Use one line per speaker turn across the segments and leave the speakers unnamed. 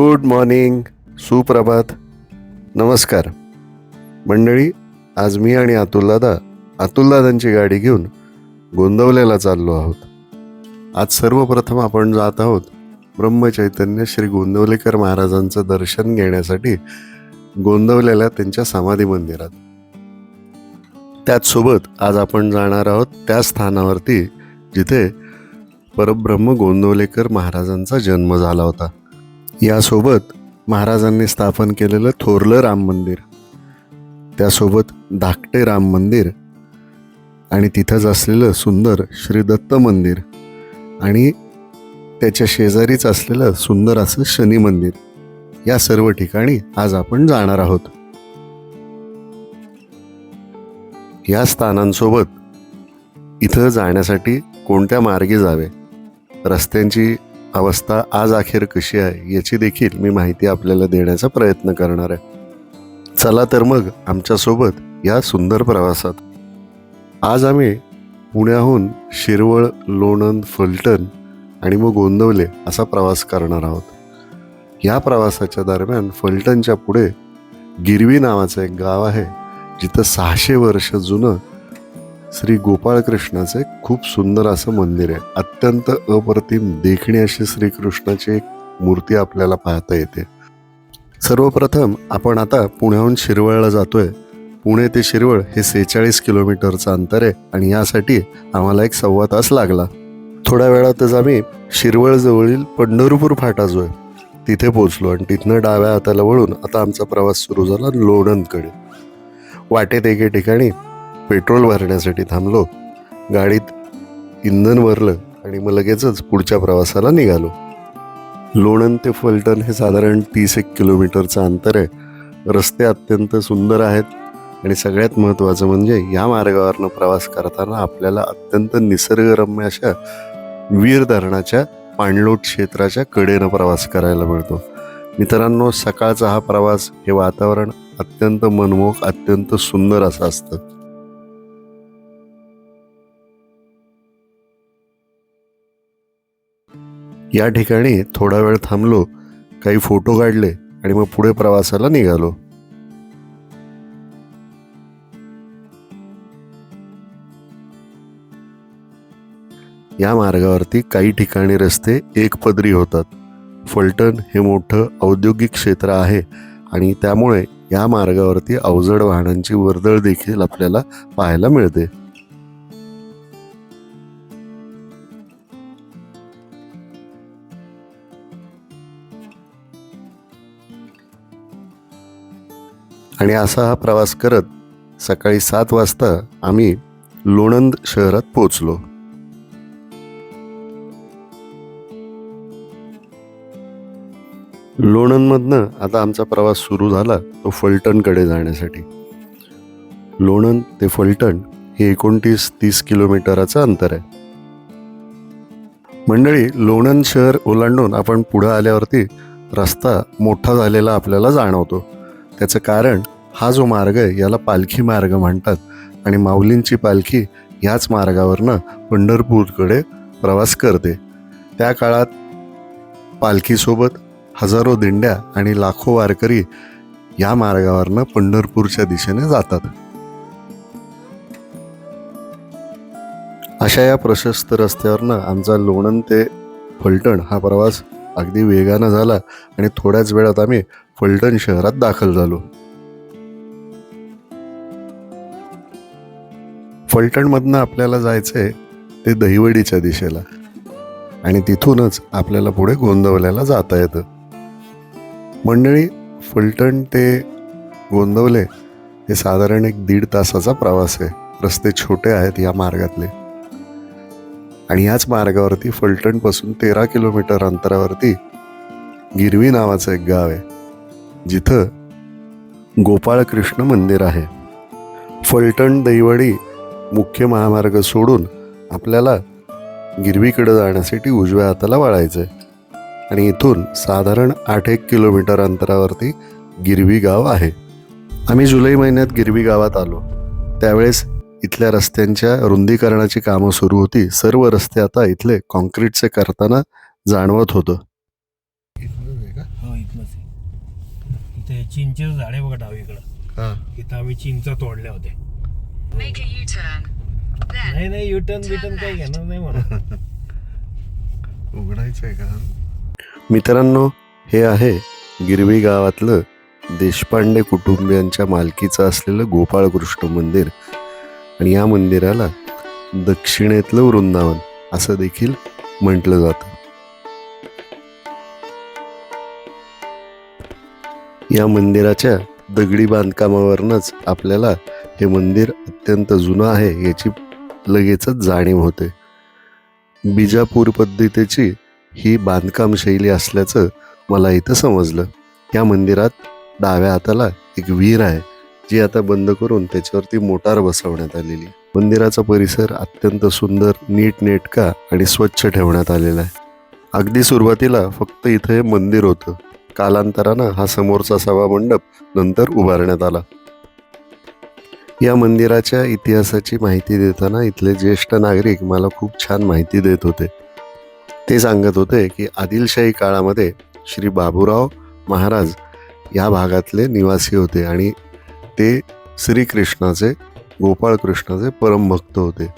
Good morning सुप्रभात. नमस्कार. मंडळी आज मी आणि अतुलदादा अतुलदादांची गाडी घेऊन गोंदवलेला चाललो आहोत. आज सर्वप्रथम आपण जात आहोत ब्रह्मचैतन्य श्री गोंदवलेकर महाराजांचं दर्शन घेण्यासाठी गोंदवलेल्या त्यांच्या समाधी मंदिरात. त्याचसोबत आज आपण जाणार आहोत त्या स्थानावरती जिथे परब्रह्म गोंदवलेकर महाराजांचा जन्म झाला होता. यासोबत महाराजांनी स्थापन केलेलं थोरलं राम मंदिर. त्यासोबत धाकटे राम मंदिर आणि तिथंच असलेलं सुंदर श्री दत्त मंदिर आणि त्याच्या शेजारीच असलेलं सुंदर असं शनी मंदिर. या सर्व ठिकाणी आज आपण जाणार आहोत. या स्थानांसोबत इथं जाण्यासाठी कोणत्या मार्गे जावे? रस्त्यांची अवस्था आज अखेर कशी आहे याची देखील मी माहिती आपल्याला देण्याचा प्रयत्न करणार आहे. चला तर मग आमच्यासोबत या सुंदर प्रवासात. आज आम्ही पुण्याहून शिरवळ लोणंद फलटण आणि मग गोंदवले असा प्रवास करणार आहोत. या प्रवासाच्या दरम्यान फलटणच्या पुढे गिरवी नावाचं एक गाव आहे जिथं सहाशे वर्ष जुनं श्री गोपाळकृष्णाचे खूप सुंदर असं मंदिर आहे. अत्यंत अप्रतिम देखणी अशी श्रीकृष्णाची एक मूर्ती आपल्याला पाहता येते. सर्वप्रथम आपण आता पुण्याहून शिरवळला जातोय. पुणे ते शिरवळ हे सेहेचाळीस किलोमीटरचं अंतर आहे आणि यासाठी आम्हाला एक सव्वा तास लागला. थोड्या वेळातच आम्ही शिरवळजवळील पंढरपूर फाटा जो आहे तिथे पोचलो आणि तिथनं डाव्या हाताला वळून आता आमचा प्रवास सुरू झाला लोणंदकडे. वाटेत एके ठिकाणी पेट्रोल भरण्यासाठी थांबलो. गाडीत इंधन भरलं आणि मग लगेचच पुढच्या प्रवासाला निघालो. लोणंद ते फलटण हे साधारण तीस एक किलोमीटरचं अंतर आहे. रस्ते अत्यंत सुंदर आहेत आणि सगळ्यात महत्त्वाचं म्हणजे या मार्गावरनं प्रवास करताना आपल्याला अत्यंत निसर्गरम्य अशा वीर धरणाच्या पाणलोट क्षेत्राच्या कडेनं प्रवास करायला मिळतो. मित्रांनो सकाळचा हा प्रवास हे वातावरण अत्यंत मनमोहक अत्यंत सुंदर असं असतं. या ठिकाणी थोडा वेळ थांबलो काही फोटो काढले आणि मग पुढे प्रवासाला निघालो. या मार्गावरती काही ठिकाणी रस्ते एकपदरी होतात. फलटण हे मोठं औद्योगिक क्षेत्र आहे आणि त्यामुळे या मार्गावरती अवजड वाहनांची वर्दळ देखील आपल्याला पाहायला मिळते. आणि असा हा प्रवास करत सकाळी सात वाजता आम्ही लोणंद शहरात पोचलो लोणंदमधनं आता आमचा प्रवास सुरू झाला तो फलटणकडे जाण्यासाठी. लोणंद ते फलटण हे एकोणतीस तीस किलोमीटरचं अंतर आहे. मंडळी लोणंद शहर ओलांडून आपण पुढं आल्यावरती रस्ता मोठा झालेला आपल्याला जाणवतो. त्याचं कारण हा जो मार्ग आहे याला पालखी मार्ग म्हणतात. आणि माऊलींची पालखी ह्याच मार्गावरनं पंढरपूरकडे प्रवास करते. त्या काळात पालखीसोबत हजारो दिंड्या आणि लाखो वारकरी या मार्गावरनं पंढरपूरच्या दिशेने जातात. अशा या प्रशस्त रस्त्यावरनं आमचा लोणंद ते फलटण हा प्रवास अगदी वेगानं झाला. आणि थोड्याच वेळात आम्ही फलटण शहरात दाखल झालो. फलटणमधनं आपल्याला जायचंय ते दहिवडीच्या दिशेला. आणि तिथूनच आपल्याला पुढे गोंदवल्याला जाता येतं. मंडळी फलटण ते गोंदवले हे साधारण एक दीड तासाचा प्रवास आहे. रस्ते छोटे आहेत या मार्गातले. आणि याच मार्गावरती फलटणपासून तेरा किलोमीटर अंतरावरती गिरवी नावाचं एक गाव आहे. जिथं गोपाळकृष्ण मंदिर आहे. फलटण दैवडी मुख्य महामार्ग सोडून आपल्याला गिरवीकडं जाण्यासाठी उजव्या हाताला वळायचं आहे आणि इथून साधारण आठ एक किलोमीटर अंतरावरती गिरवी गाव आहे. आम्ही जुलै महिन्यात गिरवी गावात आलो. त्यावेळेस इथल्या रस्त्यांच्या रुंदीकरणाची कामं सुरू होती. सर्व रस्ते आता इथले कॉन्क्रीटचे करताना जाणवत होतं.
ते चिंचेचं झाड आहे बघा डावीकडं
हा.
इथं आम्ही चिंचा तोडल्या होत्या.
Make a U-turn. Then
नाही नाही युटर्न बिटर्न काही घेणार नाही म्हणा
उघडायचं आहे का? मित्रांनो हे आहे गिरवी गावातलं देशपांडे कुटुंबियांच्या मालकीचं असलेलं गोपाळकृष्ण मंदिर. आणि या मंदिराला दक्षिणेतलं वृंदावन असं देखील म्हटलं जातं. या मंदिराच्या दगडी बांधकामावरूनच आपल्याला हे मंदिर अत्यंत जुनं आहे याची लगेचच जाणीव होते. बिजापूर पद्धतीची ही बांधकाम शैली असल्याचं मला इथं समजलं. या मंदिरात डाव्या हाताला एक विहीर आहे जी आता बंद करून त्याच्यावरती मोटार बसवण्यात आलेली आहे. मंदिराचा परिसर अत्यंत सुंदर नीटनेटका आणि स्वच्छ ठेवण्यात आलेला आहे. अगदी सुरुवातीला फक्त इथं हे मंदिर होतं. कालांतरानं हा समोरचा सभा मंडप नंतर उभारण्यात आला. या मंदिराच्या इतिहासाची माहिती देताना इथले ज्येष्ठ नागरिक मला खूप छान माहिती देत होते. ते सांगत होते की आदिलशाही काळामध्ये श्री बाबूराव महाराज या भागातले निवासी होते आणि ते श्रीकृष्णाचे गोपाळकृष्णाचे परमभक्त होते.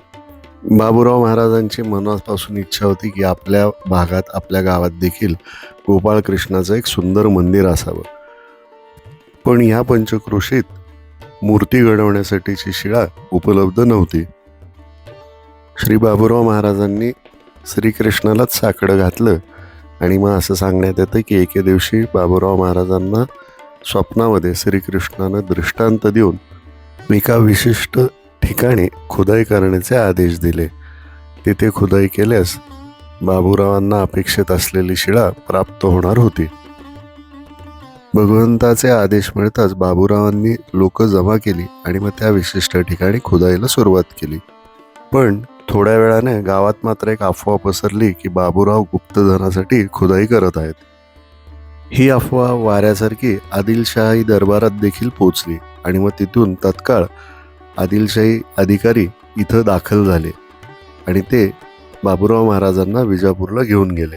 बाबूराव महाराजांची मनापासून इच्छा होती की आपल्या भागात आपल्या गावात देखील गोपाळकृष्णाचं एक सुंदर मंदिर असावं. पण या पंचक्रोशीत मूर्ती घडवण्यासाठीची शिळा उपलब्ध नव्हती. श्री बाबूराव महाराजांनी श्रीकृष्णालाच साकडं घातलं आणि मग असं सांगण्यात येतं की एके दिवशी बाबूराव महाराजांना स्वप्नामध्ये श्रीकृष्णानं दृष्टांत देऊन एका विशिष्ट ठिकाणी खुदाई करण्याचे आदेश दिले. तिथे खुदाई केल्यास बाबूरावांना अपेक्षित असलेली शिळा प्राप्त होणार होती. भगवंताचे आदेश मिळताच बाबूरावांनी लोक जमा केली आणि मग त्या विशिष्ट ठिकाणी खुदाईला सुरुवात केली. पण थोड्या वेळाने गावात मात्र एक अफवा पसरली की बाबूराव गुप्तधनासाठी खुदाई करत आहेत. ही अफवा वाऱ्यासारखी आदिलशाही दरबारात देखील पोचली आणि मग तिथून तत्काळ आदिलशाही अधिकारी इथं दाखल झाले आणि ते बाबूराव महाराजांना विजापूरला घेऊन गेले.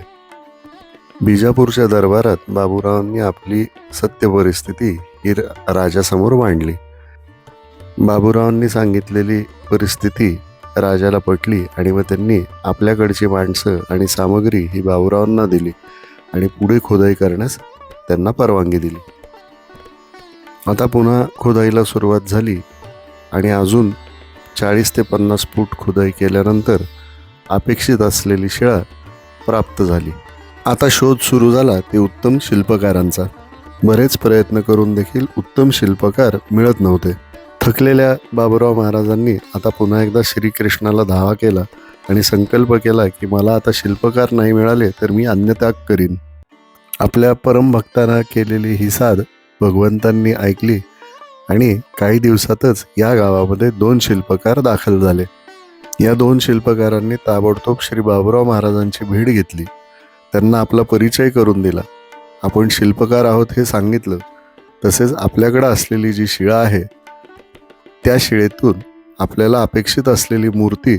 बिजापूरच्या दरबारात बाबूरावांनी आपली सत्य परिस्थिती ही राजासमोर मांडली. बाबूरावांनी सांगितलेली परिस्थिती राजाला पटली आणि मग त्यांनी आपल्याकडची माणसं आणि सामग्री ही बाबूरावांना दिली आणि पुढे खोदाई करण्यास त्यांना परवानगी दिली. आता पुन्हा खोदाईला सुरुवात झाली आणि अजून चाळीस ते पन्नास फूट खुदाई केल्यानंतर अपेक्षित असलेली शिळा प्राप्त झाली. आता शोध सुरू झाला ते उत्तम शिल्पकारांचा. बरेच प्रयत्न करून देखील उत्तम शिल्पकार मिळत नव्हते. थकलेल्या बाबूराव महाराजांनी आता पुन्हा एकदा श्रीकृष्णाला धावा केला आणि संकल्प केला की मला आता शिल्पकार नाही मिळाले तर मी अन्यत्याग करीन. आपल्या परमभक्तांना केलेली ही साध भगवंतांनी ऐकली आणि काही दिवसातच या गावामध्ये दोन शिल्पकार दाखल झाले. या दोन शिल्पकारांनी ताबडतोब श्री बाबूराव महाराजांची भेट घेतली. त्यांना आपला परिचय करून दिला. आपण शिल्पकार आहोत हे सांगितलं. तसेच आपल्याकडं असलेली जी शिळा आहे त्या शिळेतून आपल्याला अपेक्षित असलेली मूर्ती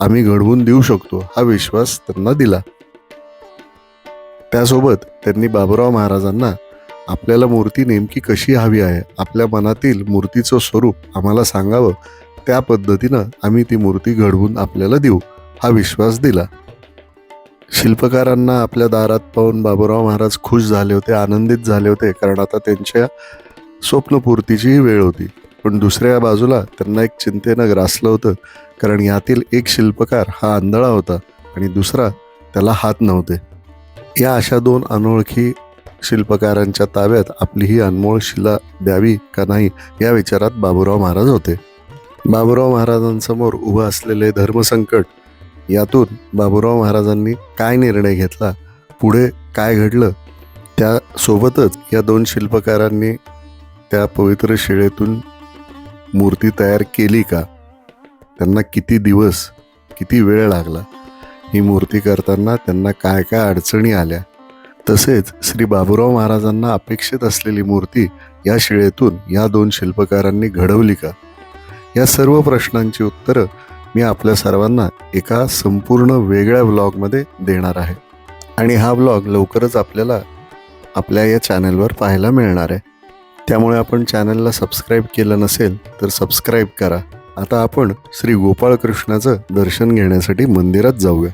आम्ही घडवून देऊ शकतो हा विश्वास त्यांना दिला. त्यासोबत त्यांनी बाबूराव महाराजांना आपल्याला मूर्ती नेमकी कशी हवी आहे आपल्या मनातील मूर्तीचं स्वरूप आम्हाला सांगावं त्या पद्धतीनं आम्ही ती मूर्ती घडवून आपल्याला देऊ हा विश्वास दिला. शिल्पकारांना आपल्या दारात पाहून बाबूराव महाराज खुश झाले होते आनंदित झाले होते कारण आता त्यांच्या स्वप्नपूर्तीचीही वेळ होती. पण दुसऱ्या बाजूला त्यांना एक चिंतेनं ग्रासलं होतं कारण यातील एक शिल्पकार हा आंधळा होता आणि दुसरा त्याला हात नव्हते. या अशा दोन अनोळखी शिल्पकारांच्या ताब्यात आपली ही अनमोळ शिला द्यावी का नाही या विचारात बाबूराव महाराज होते. बाबूराव महाराजांसमोर उभं असलेले धर्मसंकट यातून बाबूराव महाराजांनी काय निर्णय घेतला पुढे काय घडलं त्यासोबतच या दोन शिल्पकारांनी त्या पवित्र शिळेतून मूर्ती तयार केली का? त्यांना किती दिवस किती वेळ लागला? ही मूर्ती करताना त्यांना काय काय अडचणी आल्या? तसेच श्री बाबूराव महाराजांना अपेक्षित असलेली मूर्ती या शिळेतून या दोन शिल्पकारांनी घडवली का? या सर्व प्रश्नांची उत्तरं मी आपल्या सर्वांना एका संपूर्ण वेगळ्या ब्लॉगमध्ये देणार आहे. आणि हा ब्लॉग लवकरच आपल्याला आपल्या या चॅनलवर पाहायला मिळणार आहे. त्यामुळे आपण चॅनलला सबस्क्राईब केलं नसेल तर सबस्क्राईब करा. आता आपण श्री गोपाळकृष्णाचं दर्शन घेण्यासाठी मंदिरात जाऊया.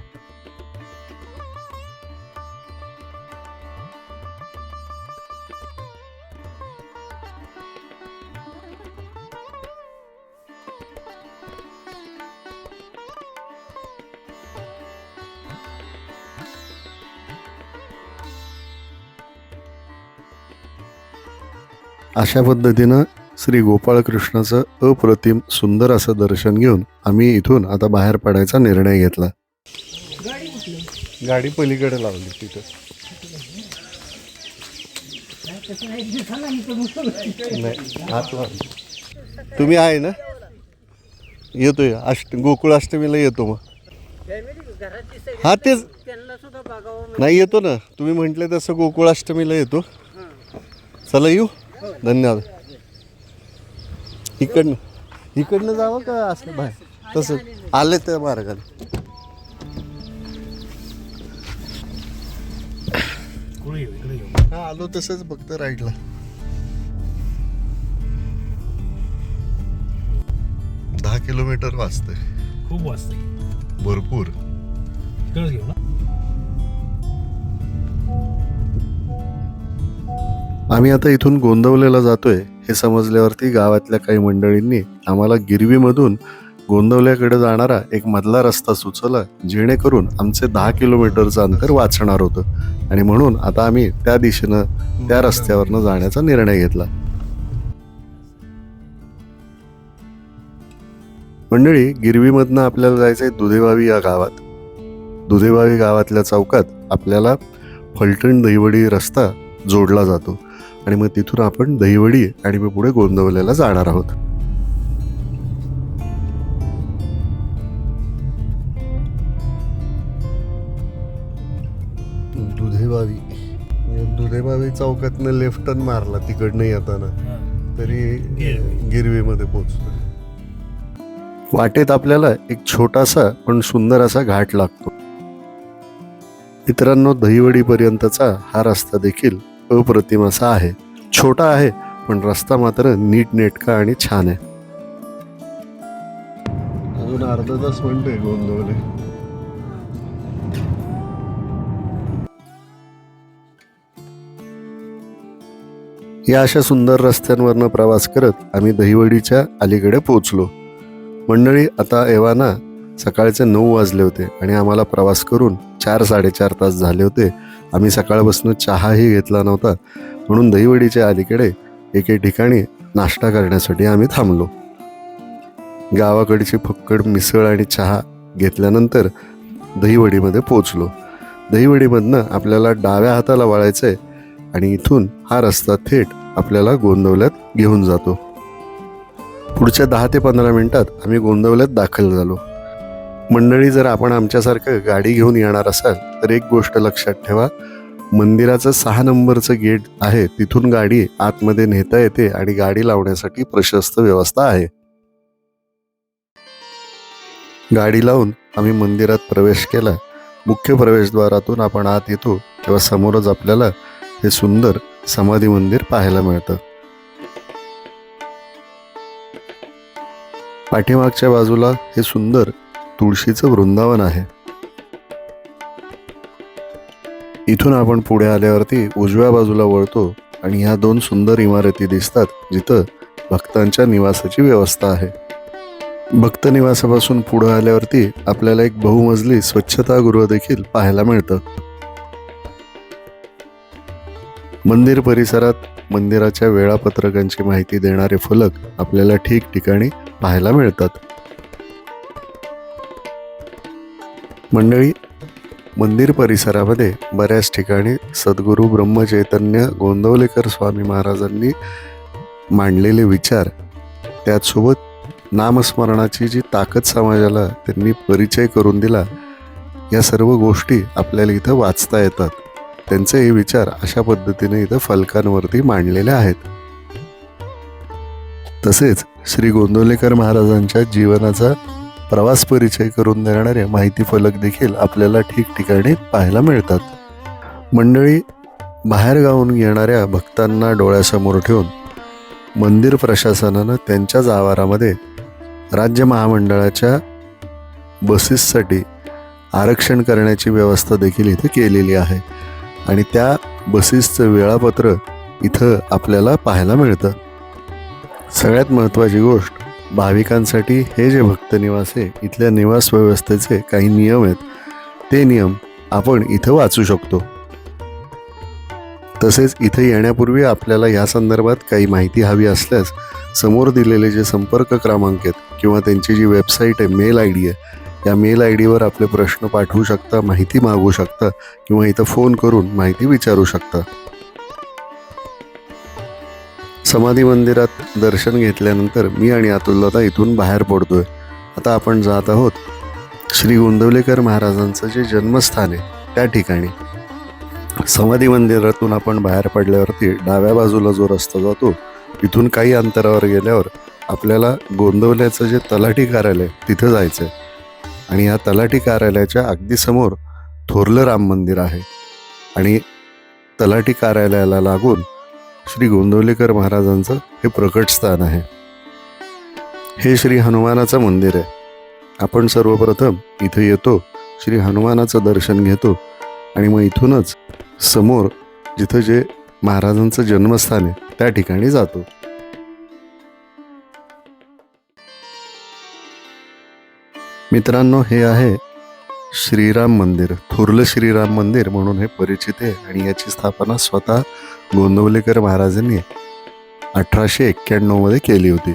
अशा पद्धतीनं श्री गोपाळकृष्णाचं अप्रतिम सुंदर असं दर्शन घेऊन आम्ही इथून आता बाहेर पडायचा निर्णय घेतला. गाडी पलीकडे लावली तिथं. तुम्ही आहे ना? येतोय अष्ट गोकुळ अष्टमीला येतो मग. हा तेच. नाही येतो ना. तुम्ही म्हटले तसं गोकुळ अष्टमीला येतो. चला येऊ. धन्यवाद. इकडनं इकडनं जावं का असं बाहेर? तसं. आले त्या मार्गाने. हा आलो तसंच फक्त राईडला. दहा किलोमीटर वाचतंय.
खूप वाजता
भरपूर.
इकडेच घेऊ ना?
आम्ही आता इथून गोंदवलेला जातोय हे समजल्यावरती गावातल्या काही मंडळींनी आम्हाला गिरवीमधून गोंदवल्याकडे जाणारा एक मधला रस्ता सुचवला जेणेकरून आमचे दहा किलोमीटरचं अंतर वाचणार होतं. आणि म्हणून आता आम्ही त्या दिशेनं त्या रस्त्यावरनं जाण्याचा निर्णय घेतला. मंडळी गिरवीमधनं आपल्याला जायचंय दुधेबावी या गावात. दुधेबावी गावातल्या चौकात आपल्याला फलटण दहिवडी रस्ता जोडला जातो. आणि मग तिथून आपण दहिवडी आणि मग पुढे गोंदवल्याला जाणार आहोत. दुधेबावी. दुधेबावी चौकातनं लेफ्ट टर्न मारला तिकडनं येताना. तरी
गिरवी.
गिरवीमध्ये पोहोचतो वाटेत आपल्याला एक छोटासा पण सुंदर असा घाट लागतो. मित्रांनो दहिवडी पर्यंतचा हा रस्ता देखील अप्रतिम असा आहे. छोटा आहे पण रस्ता मात्र नीट नेटका आणि छान आहे. अजून अर्धा तास म्हणतोय गोंदवले या अशा सुंदर रस्त्यांवरनं प्रवास करत आम्ही दहिवडीच्या अलीकडे पोहोचलो. मंडळी आता एव्हाना सकाळचे नऊ वाजले होते आणि आम्हाला प्रवास करून चार साडेचार तास झाले होते. आम्ही सकाळपासून चहाही घेतला नव्हता. म्हणून दहीवडीच्या अलीकडे एके ठिकाणी नाश्ता करण्यासाठी आम्ही थांबलो. गावाकडची फक्कड मिसळ आणि चहा घेतल्यानंतर दहीवडीमध्ये पोचलो दहीवडीमधनं आपल्याला डाव्या हाताला वळायचं आहे आणि इथून हा रस्ता थेट आपल्याला गोंदवल्यात घेऊन जातो. पुढच्या दहा ते पंधरा मिनिटात आम्ही गोंदवल्यात दाखल झालो. मंडळी जर आपण आमच्यासारखं गाडी घेऊन येणार असाल तर एक गोष्ट लक्षात ठेवा. मंदिराचं सहा नंबरचं गेट आहे तिथून गाडी आतमध्ये नेता येते आणि गाडी लावण्यासाठी प्रशस्त व्यवस्था आहे. गाडी लावून आम्ही मंदिरात प्रवेश केला. मुख्य प्रवेशद्वारातून आपण आत येतो तेव्हा समोरच आपल्याला हे सुंदर समाधी मंदिर पाहायला मिळतं. पाठीमागच्या बाजूला हे सुंदर तुळशीचं वृंदावन आहे. इथून आपण पुढे आल्यावरती उजव्या बाजूला वळतो आणि ह्या दोन सुंदर इमारती दिसतात जिथं भक्तांच्या निवासाची व्यवस्था आहे. भक्त निवासापासून पुढे आल्यावरती आपल्याला एक बहुमजली स्वच्छतागृह देखील पाहायला मिळतं. मंदिर परिसरात मंदिराच्या वेळापत्रकांची माहिती देणारे फलक आपल्याला ठिकठिकाणी पाहायला मिळतात. मंडळी मंदिर परिसरामध्ये बऱ्याच ठिकाणी सद्गुरू ब्रह्मचैतन्य गोंदवलेकर स्वामी महाराजांनी मांडलेले विचार त्याचसोबत नामस्मरणाची जी ताकद समाजाला त्यांनी परिचय करून दिला या सर्व गोष्टी आपल्याला इथं वाचता येतात. त्यांचे हे विचार अशा पद्धतीने इथं फलकांवरती मांडलेले आहेत. तसेच श्री गोंदवलेकर महाराजांच्या जीवनाचा प्रवास परिचय करून देणारे माहिती फलक देखील आपल्याला ठिकठिकाणी पाहायला मिळतात. मंडळी बाहेरगावून येणाऱ्या भक्तांना डोळ्यासमोर ठेवून मंदिर प्रशासनानं त्यांच्याच आवारामध्ये राज्य महामंडळाच्या बसेससाठी आरक्षण करण्याची व्यवस्था देखील इथं केलेली आहे आणि त्या बसेसचं वेळापत्र इथं आपल्याला पाहायला मिळतं. सगळ्यात महत्त्वाची गोष्ट भाविकांसाठी हे जे भक्तनिवास आहे इथल्या निवास व्यवस्थेचे काही नियम आहेत. ते नियम आपण इथं वाचू शकतो. तसेच इथे येण्यापूर्वी आपल्याला या संदर्भात काही माहिती हवी असल्यास समोर दिलेले जे संपर्क क्रमांक आहेत किंवा त्यांची जी वेबसाईट आहे मेल आय डी आहे या मेल आय डीवर आपले प्रश्न पाठवू शकता माहिती मागू शकता किंवा इथं फोन करून माहिती विचारू शकता. समाधी मंदिरात दर्शन घेतल्यानंतर मी आणि अतुलदादा इथून बाहेर पडतोय. आता आपण जात आहोत श्री गोंदवलेकर महाराजांचं जे जन्मस्थान आहे त्या ठिकाणी. समाधी मंदिरातून आपण बाहेर पडल्यावरती डाव्या बाजूला जो रस्ता जातो तिथून काही अंतरावर गेल्यावर आपल्याला गोंदवल्याचं जे तलाठी कार्यालय तिथं जायचं आहे आणि या तलाठी कार्यालयाच्या अगदी समोर थोरलं राम मंदिर आहे. आणि तलाठी कार्यालयाला लागून श्री गोंदवलेकर महाराजांचं हे प्रकट स्थान आहे. हे श्री हनुमानाचं मंदिर आहे. आपण सर्वप्रथम इथं येतो श्री हनुमानाचं दर्शन घेतो आणि मग इथूनच समोर जिथं जे महाराजांचं जन्मस्थान आहे त्या ठिकाणी जातो. मित्रांनो हे आहे श्रीराम मंदिर थोरलं श्रीराम मंदिर म्हणून हे परिचित आहे आणि याची स्थापना स्वतः गोंदवलेकर महाराजांनी अठराशे एक्क्याण्णवमध्ये केली होती.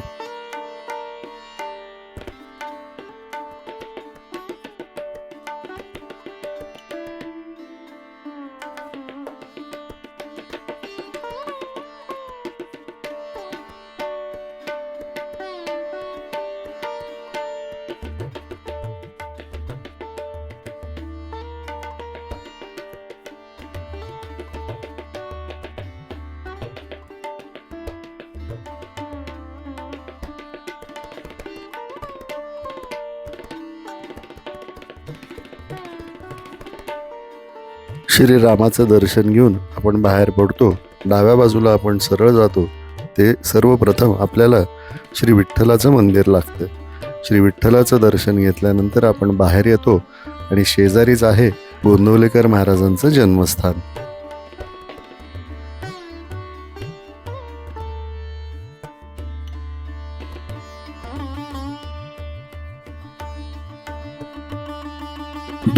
श्रीरामाचं दर्शन घेऊन आपण बाहेर पडतो. डाव्या बाजूला आपण सरळ जातो. ते सर्वप्रथम आपल्याला श्री विठ्ठलाचं मंदिर लागतं. श्री विठ्ठलाचं दर्शन घेतल्यानंतर आपण बाहेर येतो आणि शेजारीच आहे गोंदवलेकर महाराजांचं जन्मस्थान.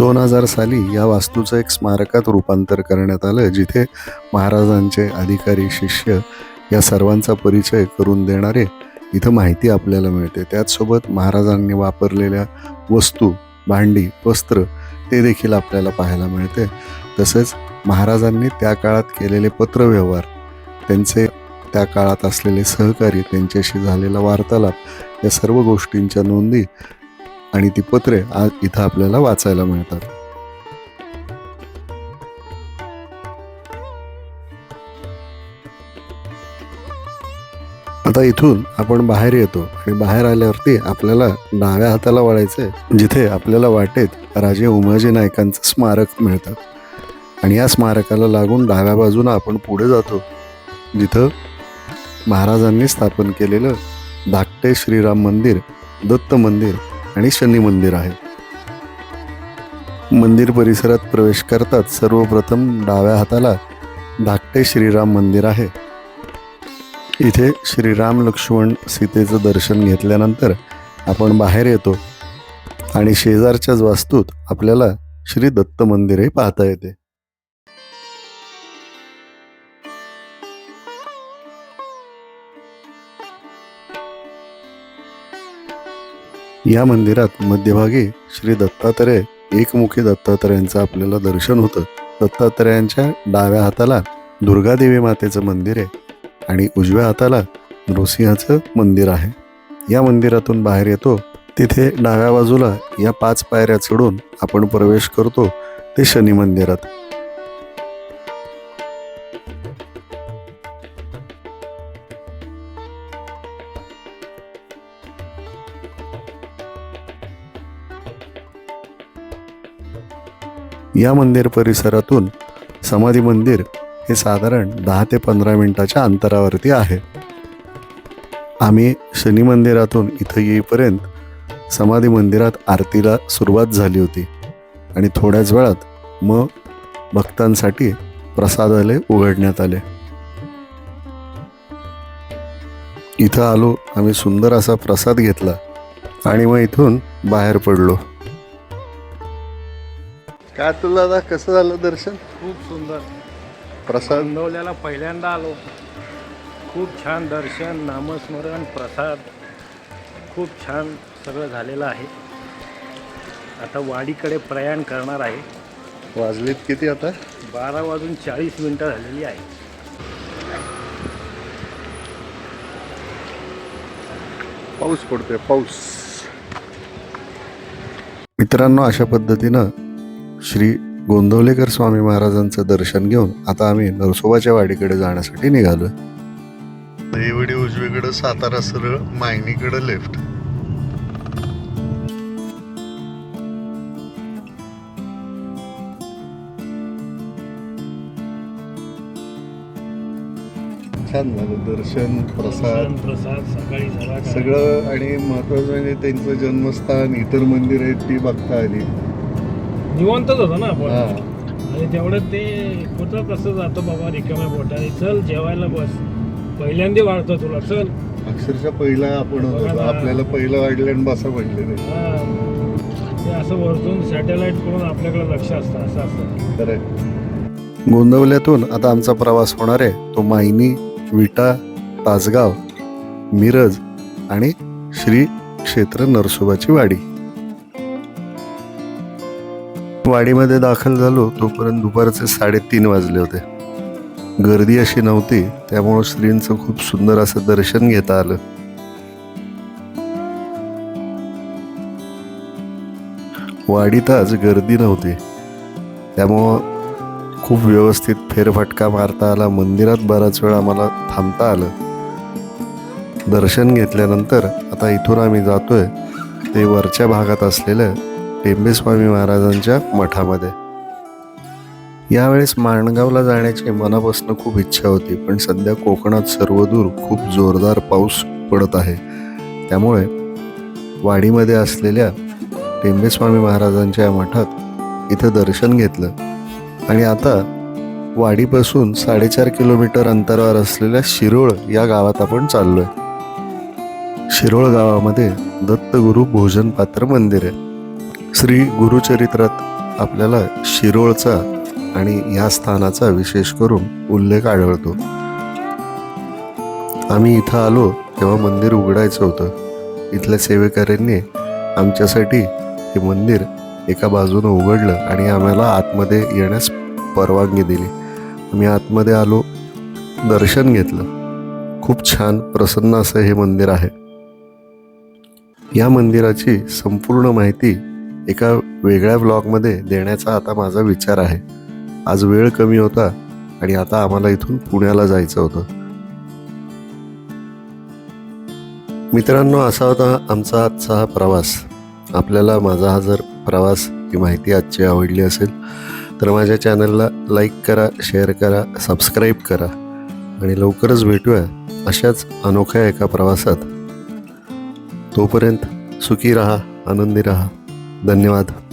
दोन हजार साली या वास्तूचं एक स्मारकात रूपांतर करण्यात आलं जिथे महाराजांचे अधिकारी शिष्य या सर्वांचा परिचय करून देणारे इथं माहिती आपल्याला मिळते. त्याचसोबत महाराजांनी वापरलेल्या वस्तू भांडी वस्त्र ते देखील आपल्याला पाहायला मिळते. तसेच महाराजांनी त्या काळात केलेले पत्रव्यवहार त्यांचे त्या काळात असलेले सहकारी त्यांच्याशी झालेला वार्तालाप या सर्व गोष्टींच्या नोंदी आणि ती पत्रे आज इथं आपल्याला वाचायला मिळतात. आता इथून आपण बाहेर येतो आणि बाहेर आल्यावरती आपल्याला डाव्या हाताला वळायचंय जिथे आपल्याला वाटेत राजे उमाजी नायकांचं स्मारक मिळतं. आणि या स्मारकाला लागून डाव्या बाजूला आपण पुढे जातो जिथं महाराजांनी स्थापन केलेलं धाकटे श्रीराम मंदिर दत्त मंदिर आणि शनी मंदिर आहे. मंदिर परिसरात प्रवेश करतात सर्वप्रथम डाव्या हाताला धाकटे श्रीराम मंदिर आहे. इथे श्रीराम लक्ष्मण सीतेचं दर्शन घेतल्यानंतर आपण बाहेर येतो आणि शेजारच्याच वास्तूत आपल्याला श्री दत्त मंदिरही पाहता येते. या मंदिरात मध्यभागी श्री दत्तात्रय एकमुखी दत्तात्रयांचं आपल्याला दर्शन होतं. दत्तात्रयांच्या डाव्या हाताला दुर्गादेवी मातेचं मंदिर आहे आणि उजव्या हाताला नृसिंहाचं मंदिर आहे. या मंदिरातून बाहेर येतो तिथे डाव्या बाजूला या पाच पायऱ्या चढून आपण प्रवेश करतो ते शनी मंदिरात. या मंदिर परिसरातून समाधी मंदिर हे साधारण दहा ते पंधरा मिनटाच्या अंतरावरती आहे. आम्ही शनी मंदिरातून इथं येईपर्यंत समाधी मंदिरात आरतीला सुरुवात झाली होती आणि थोड्याच वेळात मग भक्तांसाठी प्रसादालय उघडण्यात आले. इथं आलो आम्ही सुंदर असा प्रसाद घेतला आणि मग इथून बाहेर पडलो. काय तुला आता कसं झालं दर्शन?
खूप सुंदर.
प्रसाद?
गोंदवल्याला पहिल्यांदा आलो. खूप छान दर्शन नामस्मरण प्रसाद. खूप छान सगळं झालेलं आहे. आता वाडीकडे प्रयाण करणार आहे.
वाजलीत किती आता?
बारा वाजून चाळीस मिनटं झालेली आहे.
पाऊस पडतोय पाऊस. मित्रांनो अशा पद्धतीनं श्री गोंदवलेकर स्वामी महाराजांचं दर्शन घेऊन आता आम्ही नरसोबाच्या वाडीकडे जाण्यासाठी निघालो देवडी उजवीकडे सातारा सरळ मायनीकडे लेफ्ट छान झालं. दर्शन प्रसाद.
प्रसाद सकाळी झाला. का?
सगळं आणि महत्वाचं म्हणजे त्यांचं जन्मस्थान इतर मंदिर आहेत ती बघता आली.
निवांतच होता ना आपण. आणि तेवढं ते कुठं कसं जातो बाबा रिकाम्या पोटाने चल जेवायला बस. पहिल्यांदा वाढतो तुला चल.
अक्षरशः पहिला आपण होतो. आपल्याला पहिलं वाढलं आणि बसा
हा. ते असं वरतून सॅटेलाइट करून आपल्याकडे लक्ष असतं असं असतं.
खरं गोंदवल्यातून आता आमचा प्रवास होणार आहे. तो मायनी विटा तासगाव मिरज आणि श्री क्षेत्र नरसोबाची वाडी. वाडीमध्ये दाखल झालो तोपर्यंत दुपारचे साडेतीन वाजले होते. गर्दी अशी नव्हती त्यामुळं श्रींचं खूप सुंदर असं दर्शन घेता आलं. वाडीत आज गर्दी नव्हती. त्यामुळं खूप व्यवस्थित फेरफटका मारता आला. मंदिरात बराच वेळ आम्हाला थांबता आलं. दर्शन घेतल्यानंतर आता इथून आम्ही जातोय. ते वरच्या भागात असलेलं टेंबेस्वामी महाराजांच्या मठामध्ये. यावेळेस माणगावला जाण्याची मनापासून खूप इच्छा होती पण सध्या कोकणात सर्वदूर खूप जोरदार पाऊस पडत आहे. त्यामुळे वाडीमध्ये असलेल्या टेंबेस्वामी महाराजांच्या मठात इथं दर्शन घेतलं. आणि आता वाडीपासून साडेचार किलोमीटर अंतरावर असलेल्या शिरोळ या गावात आपण चाललो आहे शिरोळ गावामध्ये दत्तगुरु भोजन पात्र मंदिर आहे. श्री गुरुचरित्रात आपल्याला शिरोळचा आणि या स्थानाचा विशेष करून उल्लेख आढळतो. आम्ही इथं आलो तेव्हा मंदिर उघडायचं होतं. इथल्या सेवेकऱ्यांनी आमच्यासाठी हे मंदिर एका बाजूनं उघडलं आणि आम्हाला आतमध्ये येण्यास परवानगी दिली. आम्ही आतमध्ये आलो दर्शन घेतलं. खूप छान प्रसन्न असं हे मंदिर आहे. या मंदिराची संपूर्ण माहिती एका वेगळ्या ब्लॉगमध्ये देण्याचा आता माझा विचार आहे. आज वेळ कमी होता आणि आता आम्हाला इथून पुण्याला जायचं होतं. मित्रांनो असा होता आमचा आजचा हा प्रवास. आपल्याला माझा हा जर प्रवास ही माहिती आजची आवडली असेल तर माझ्या चॅनलला लाईक करा शेअर करा सबस्क्राईब करा आणि लवकरच भेटूया अशाच अनोख्या एका प्रवासात. तोपर्यंत सुखी रहा आनंदी रहा. धन्यवाद.